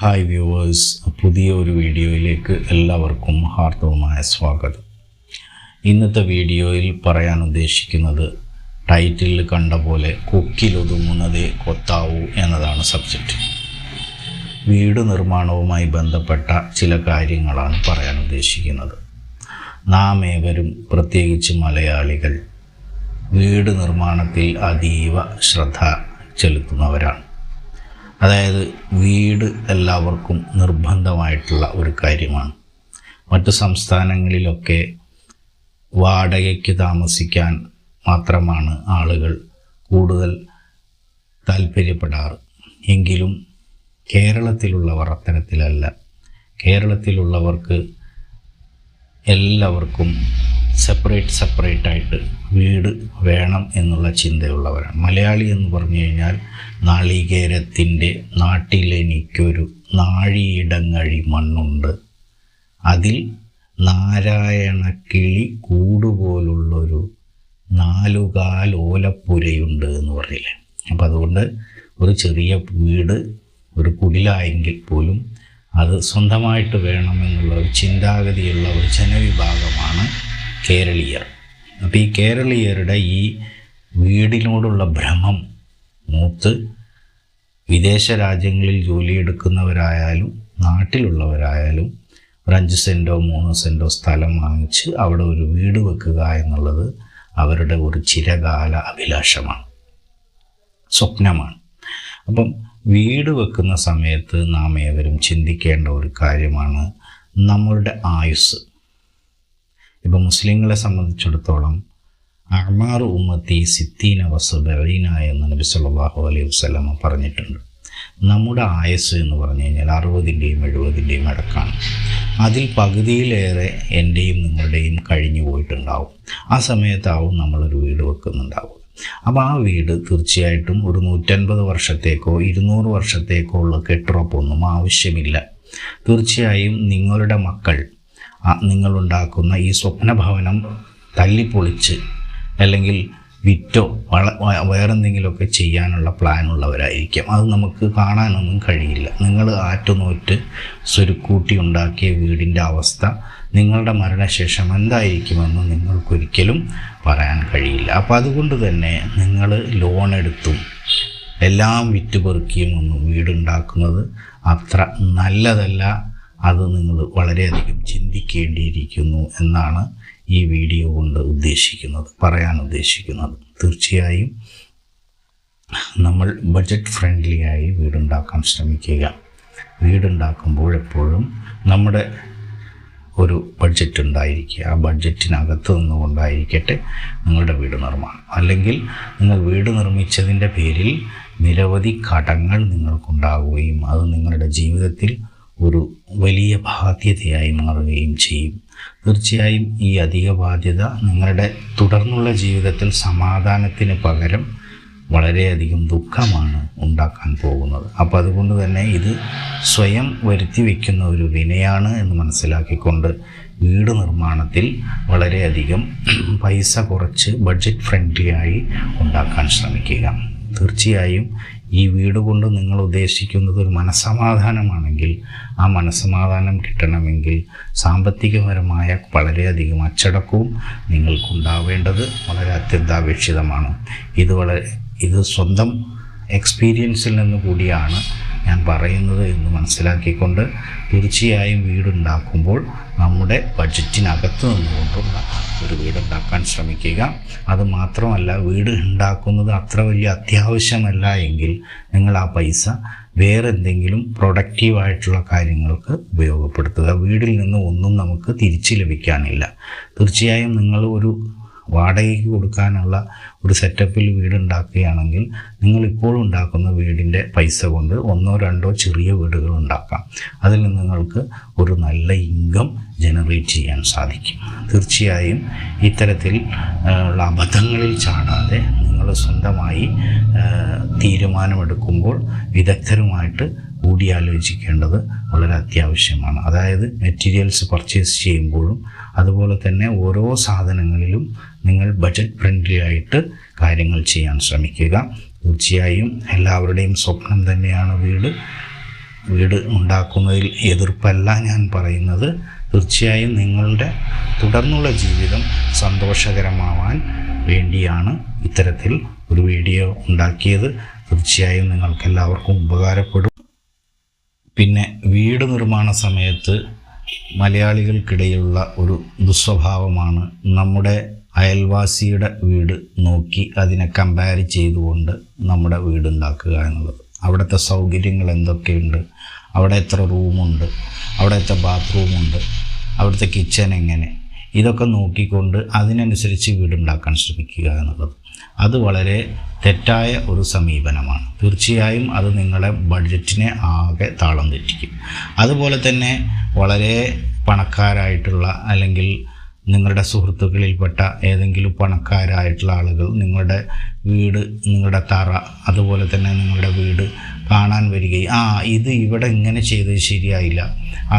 Hi viewers പുതിയ ഒരു വീഡിയോയിലേക്ക് എല്ലാവർക്കും ഹാർദവമായ സ്വാഗതം. ഇന്നത്തെ വീഡിയോയിൽ പറയാൻ ഉദ്ദേശിക്കുന്നത് ടൈറ്റിൽ കണ്ട പോലെ കൊക്കിലൊതുങ്ങുന്നതേ കൊത്താവൂ എന്നതാണ് സബ്ജക്റ്റ് വീട് നിർമ്മാണവുമായി ബന്ധപ്പെട്ട ചില കാര്യങ്ങളാണ് പറയാൻ ഉദ്ദേശിക്കുന്നത്. നാം ഏവരും പ്രത്യേകിച്ച് മലയാളികൾ വീട് നിർമ്മാണത്തിൽ അതീവ ശ്രദ്ധ ചെലുത്തുന്നവരാണ്. അതായത് വീട് എല്ലാവർക്കും നിർബന്ധമായിട്ടുള്ള ഒരു കാര്യമാണ്. മറ്റു സംസ്ഥാനങ്ങളിലൊക്കെ വാടകയ്ക്ക് താമസിക്കാൻ മാത്രമാണ് ആളുകൾ കൂടുതൽ താല്പര്യപ്പെടാറ്. എങ്കിലും കേരളത്തിലുള്ളവർ അത്തരത്തിലല്ല. കേരളത്തിലുള്ളവർക്ക് എല്ലാവർക്കും സെപ്പറേറ്റ് സെപ്പറേറ്റ് ആയിട്ട് വീട് വേണം എന്നുള്ള ചിന്തയുള്ളവരാണ്. മലയാളി എന്ന് പറഞ്ഞു കഴിഞ്ഞാൽ നാളികേരത്തിന്റെ നാട്ടിലെനിക്കൊരു നാഴിയിടങ്ങഴി മണ്ണുണ്ട്. അതിൽ നാരായണ കിളി കൂടുപോലുള്ളൊരു നാലുകാൽ ഓലപ്പുരയുണ്ട് എന്ന് പറയില്ലേ അപ്പം അതുകൊണ്ട് ഒരു ചെറിയ വീട് ഒരു കുടിലായെങ്കിൽ പോലും അത് സ്വന്തമായിട്ട് വേണമെന്നുള്ള ഒരു ചിന്താഗതിയുള്ള ഒരു ജനവിഭാഗമാണ് കേരളീയർ. അപ്പോൾ ഈ കേരളീയരുടെ ഈ വീടിനോടുള്ള ഭ്രമം മൂത്ത് വിദേശ രാജ്യങ്ങളിൽ ജോലിയെടുക്കുന്നവരായാലും നാട്ടിലുള്ളവരായാലും ഒരു അഞ്ച് സെന്റോ മൂന്ന് സെന്റോ സ്ഥലം വാങ്ങിച്ച് അവിടെ ഒരു വീട് വെക്കുക എന്നുള്ളത് അവരുടെ ഒരു ചിരകാല അഭിലാഷമാണ്. സ്വപ്നമാണ്. അപ്പം വീട് വെക്കുന്ന സമയത്ത് നാം ഏവരും ചിന്തിക്കേണ്ട ഒരു കാര്യമാണ് നമ്മളുടെ ആയുസ് ഇപ്പം മുസ്ലിങ്ങളെ സംബന്ധിച്ചിടത്തോളം അമാർ ഉമ്മത്തി സിത്തീന വസുബീന എന്ന് നബി സല്ലാഹു അലൈഹി വസ്ലമ പറഞ്ഞിട്ടുണ്ട്. നമ്മുടെ ആയസ് എന്ന് പറഞ്ഞു കഴിഞ്ഞാൽ അറുപതിന്റെയും എഴുപതിന്റെയും ഇടക്കാണ് അതിൽ പകുതിയിലേറെ എന്റെയും നിങ്ങളുടെയും കഴിഞ്ഞു പോയിട്ടുണ്ടാവും. ആ സമയത്താവും നമ്മളൊരു വീട് വെക്കുന്നുണ്ടാവും അപ്പോൾ ആ വീട് തീർച്ചയായിട്ടും ഒരു നൂറ്റൻപത് വർഷത്തേക്കോ ഇരുന്നൂറ് വർഷത്തേക്കോ ഉള്ള കെട്ടുറപ്പൊന്നും ആവശ്യമില്ല. തീർച്ചയായും നിങ്ങളുടെ മക്കൾ നിങ്ങളുണ്ടാക്കുന്ന ഈ സ്വപ്നഭവനം തല്ലിപ്പൊളിച്ച് അല്ലെങ്കിൽ വിറ്റോ വള വേറെന്തെങ്കിലുമൊക്കെ ചെയ്യാനുള്ള പ്ലാൻ ഉള്ളവരായിരിക്കാം. അത് നമുക്ക് കാണാനൊന്നും കഴിയില്ല. നിങ്ങൾ ആറ്റുനോറ്റ് സ്വരുക്കൂട്ടി ഉണ്ടാക്കിയ വീടിന്റെ അവസ്ഥ നിങ്ങളുടെ മരണശേഷം എന്തായിരിക്കുമെന്ന് നിങ്ങൾക്കൊരിക്കലും പറയാൻ കഴിയില്ല. അപ്പോൾ അതുകൊണ്ട് തന്നെ നിങ്ങൾ ലോൺ എടുത്തും എല്ലാം വിറ്റുപെറുക്കിയും ഒന്നും വീടുണ്ടാക്കുന്നത് അത്ര നല്ലതല്ല അത് നിങ്ങൾ വളരെയധികം ചിന്തിക്കേണ്ടിയിരിക്കുന്നു എന്നാണ് ഈ വീഡിയോ കൊണ്ട് ഉദ്ദേശിക്കുന്നത് പറയാൻ ഉദ്ദേശിക്കുന്നത്. തീർച്ചയായും നമ്മൾ ബഡ്ജറ്റ് ഫ്രണ്ട്ലിയായി വീടുണ്ടാക്കാൻ ശ്രമിക്കുക. വീടുണ്ടാക്കുമ്പോൾ എപ്പോഴും നമ്മുടെ ഒരു ബഡ്ജറ്റ് ഉണ്ടായിരിക്കുക. ആ ബഡ്ജറ്റിനകത്ത് നിന്നുകൊണ്ടായിരിക്കട്ടെ നിങ്ങളുടെ വീട് നിർമ്മാണം. അല്ലെങ്കിൽ നിങ്ങൾ വീട് നിർമ്മിച്ചതിന്റെ പേരിൽ നിരവധി കടങ്ങൾ നിങ്ങൾക്കുണ്ടാവുകയും അത് നിങ്ങളുടെ ജീവിതത്തിൽ ഒരു വലിയ ബാധ്യതയായി മാറുകയും ചെയ്യും. തീർച്ചയായും ഈ അധിക ബാധ്യത നിങ്ങളുടെ തുടർന്നുള്ള ജീവിതത്തിൽ സമാധാനത്തിന് പകരം വളരെയധികം ദുഃഖമാണ് ഉണ്ടാക്കാൻ പോകുന്നത്. അപ്പോൾ അതുകൊണ്ട് തന്നെ ഇത് സ്വയം വരുത്തി വയ്ക്കുന്ന ഒരു വിനയാണ് എന്ന് മനസ്സിലാക്കിക്കൊണ്ട് വീട് നിർമ്മാണത്തിൽ വളരെയധികം പൈസ കുറച്ച് ബഡ്ജറ്റ് ഫ്രണ്ട്ലി ആയി ഉണ്ടാക്കാൻ ശ്രമിക്കുക. തീർച്ചയായും ഈ വീട് കൊണ്ട് നിങ്ങൾ ഉദ്ദേശിക്കുന്നത് ഒരു മനസ്സമാധാനമാണെങ്കിൽ ആ മനസ്സമാധാനം കിട്ടണമെങ്കിൽ സാമ്പത്തികപരമായ വളരെയധികം അച്ചടക്കവും നിങ്ങൾക്കുണ്ടാവേണ്ടത് വളരെ അത്യന്താപേക്ഷിതമാണ്. ഇത് വളരെ ഇത് സ്വന്തം എക്സ്പീരിയൻസിൽ നിന്ന് കൂടിയാണ് ഞാൻ പറയുന്നത് എന്ന് മനസ്സിലാക്കിക്കൊണ്ട് തീർച്ചയായും വീടുണ്ടാക്കുമ്പോൾ നമ്മുടെ ബഡ്ജറ്റിനകത്ത് നിന്നുകൊണ്ടുള്ള ഒരു വീടുണ്ടാക്കാൻ ശ്രമിക്കുക. അത് മാത്രമല്ല വീട് ഉണ്ടാക്കുന്നത് അത്ര വലിയ അത്യാവശ്യമല്ല എങ്കിൽ നിങ്ങൾ ആ പൈസ വേറെ എന്തെങ്കിലും പ്രൊഡക്റ്റീവായിട്ടുള്ള കാര്യങ്ങൾക്ക് ഉപയോഗപ്പെടുത്തുക. വീടിൽ നിന്ന് ഒന്നും നമുക്ക് തിരിച്ചു ലഭിക്കാനില്ല. തീർച്ചയായും നിങ്ങൾ ഒരു വാടകയ്ക്ക് കൊടുക്കാനുള്ള ഒരു സെറ്റപ്പിൽ വീടുണ്ടാക്കുകയാണെങ്കിൽ നിങ്ങൾ ഇപ്പോൾ ഉണ്ടാക്കുന്ന വീടിന്റെ പൈസ കൊണ്ട് ഒന്നോ രണ്ടോ ചെറിയ വീടുകൾ ഉണ്ടാക്കാം. അതിൽ നിന്ന് നിങ്ങൾക്ക് ഒരു നല്ല ഇൻകം ജനറേറ്റ് ചെയ്യാൻ സാധിക്കും. തീർച്ചയായും ഇത്തരത്തിൽ ഉള്ള അബദ്ധങ്ങളിൽ ചാടാതെ നിങ്ങൾ സ്വന്തമായി തീരുമാനമെടുക്കുമ്പോൾ വിദഗ്ധരുമായിട്ട് കൂടിയാലോചിക്കേണ്ടത് വളരെ അത്യാവശ്യമാണ്. അതായത് മെറ്റീരിയൽസ് പർച്ചേസ് ചെയ്യുമ്പോഴും അതുപോലെ തന്നെ ഓരോ സാധനങ്ങളിലും നിങ്ങൾ ബഡ്ജറ്റ് ഫ്രണ്ട്ലി ആയിട്ട് കാര്യങ്ങൾ ചെയ്യാൻ ശ്രമിക്കുക. തീർച്ചയായും എല്ലാവരുടെയും സ്വപ്നം തന്നെയാണ് വീട്. വീട് ഉണ്ടാക്കുന്നതിൽ എതിർപ്പല്ല ഞാൻ പറയുന്നത്. തീർച്ചയായും നിങ്ങളുടെ തുടർന്നുള്ള ജീവിതം സന്തോഷകരമാവാൻ വേണ്ടിയാണ് ഇത്തരത്തിൽ ഒരു വീഡിയോ ഉണ്ടാക്കിയത്. തീർച്ചയായും നിങ്ങൾക്കെല്ലാവർക്കും ഉപകാരപ്പെടും. പിന്നെ വീട് നിർമ്മാണ സമയത്ത് മലയാളികൾക്കിടയിലുള്ള ഒരു ദുസ്വഭാവമാണ് നമ്മുടെ അയൽവാസിയുടെ വീട് നോക്കി അതിനെ കമ്പയർ ചെയ്തുകൊണ്ട് നമ്മുടെ വീട് ഉണ്ടാക്കുക എന്നുള്ളത്. അവിടുത്തെ സൗകര്യങ്ങൾ എന്തൊക്കെയുണ്ട്? അവിടെ എത്ര റൂമുണ്ട് അവിടെ എത്ര ബാത്റൂമുണ്ട് അവിടുത്തെ കിച്ചൺ എങ്ങനെ? ഇതൊക്കെ നോക്കിക്കൊണ്ട് അതിനനുസരിച്ച് വീടുണ്ടാക്കാൻ ശ്രമിക്കുക എന്നുള്ളത്. അത് വളരെ തെറ്റായ ഒരു സമീപനമാണ്. തീർച്ചയായും അത് നിങ്ങളുടെ ബഡ്ജറ്റിനെ ആകെ താളം തെറ്റിക്കും. അതുപോലെ തന്നെ വളരെ പണക്കാരായിട്ടുള്ള അല്ലെങ്കിൽ നിങ്ങളുടെ സുഹൃത്തുക്കളിൽപ്പെട്ട ഏതെങ്കിലും പണക്കാരായിട്ടുള്ള ആളുകൾ നിങ്ങളുടെ വീട് നിങ്ങളുടെ തറ അതുപോലെ തന്നെ നിങ്ങളുടെ വീട് കാണാൻ വരികയും ആ ഇത് ഇവിടെ ഇങ്ങനെ ചെയ്തത് ശരിയായില്ല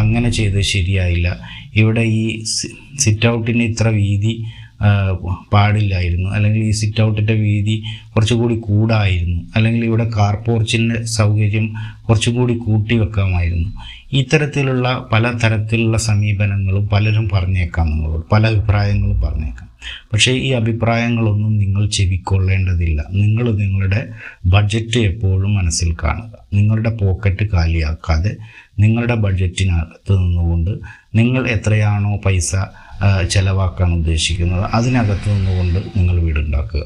അങ്ങനെ ചെയ്തത് ശരിയായില്ല. ഇവിടെ ഈ സിറ്റ് ഔട്ടിന് ഇത്ര വീതി പാടില്ലായിരുന്നു. അല്ലെങ്കിൽ ഈ സിറ്റ് ഔട്ടിന്റെ വീതി കുറച്ചുകൂടി കൂടായിരുന്നു. അല്ലെങ്കിൽ ഇവിടെ കാർ പോർച്ചിന്റെ സൗകര്യം കുറച്ചുകൂടി കൂട്ടി വെക്കാമായിരുന്നു. ഇത്തരത്തിലുള്ള പല തരത്തിലുള്ള സമീപനങ്ങളും പലരും പറഞ്ഞേക്കാം നിങ്ങളോട് പല അഭിപ്രായങ്ങളും പറഞ്ഞേക്കാം. പക്ഷേ ഈ അഭിപ്രായങ്ങളൊന്നും നിങ്ങൾ ചെവിക്കൊള്ളേണ്ടതില്ല. നിങ്ങൾ നിങ്ങളുടെ ബഡ്ജറ്റ് എപ്പോഴും മനസ്സിൽ കാണുക. നിങ്ങളുടെ പോക്കറ്റ് കാലിയാക്കാതെ നിങ്ങളുടെ ബഡ്ജറ്റിനകത്ത് നിന്നുകൊണ്ട് നിങ്ങൾ എത്രയാണോ പൈസ ചിലവാക്കാൻ ഉദ്ദേശിക്കുന്നത് അതിനകത്ത് നിന്നുകൊണ്ട് നിങ്ങൾ വീടുണ്ടാക്കുക.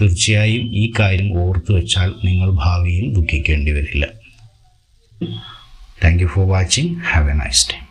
തീർച്ചയായും ഈ കാര്യം ഓർത്തു വെച്ചാൽ നിങ്ങൾ ഭാവിയിൽ ദുഃഖിക്കേണ്ടി വരില്ല. Thank you for watching have a nice day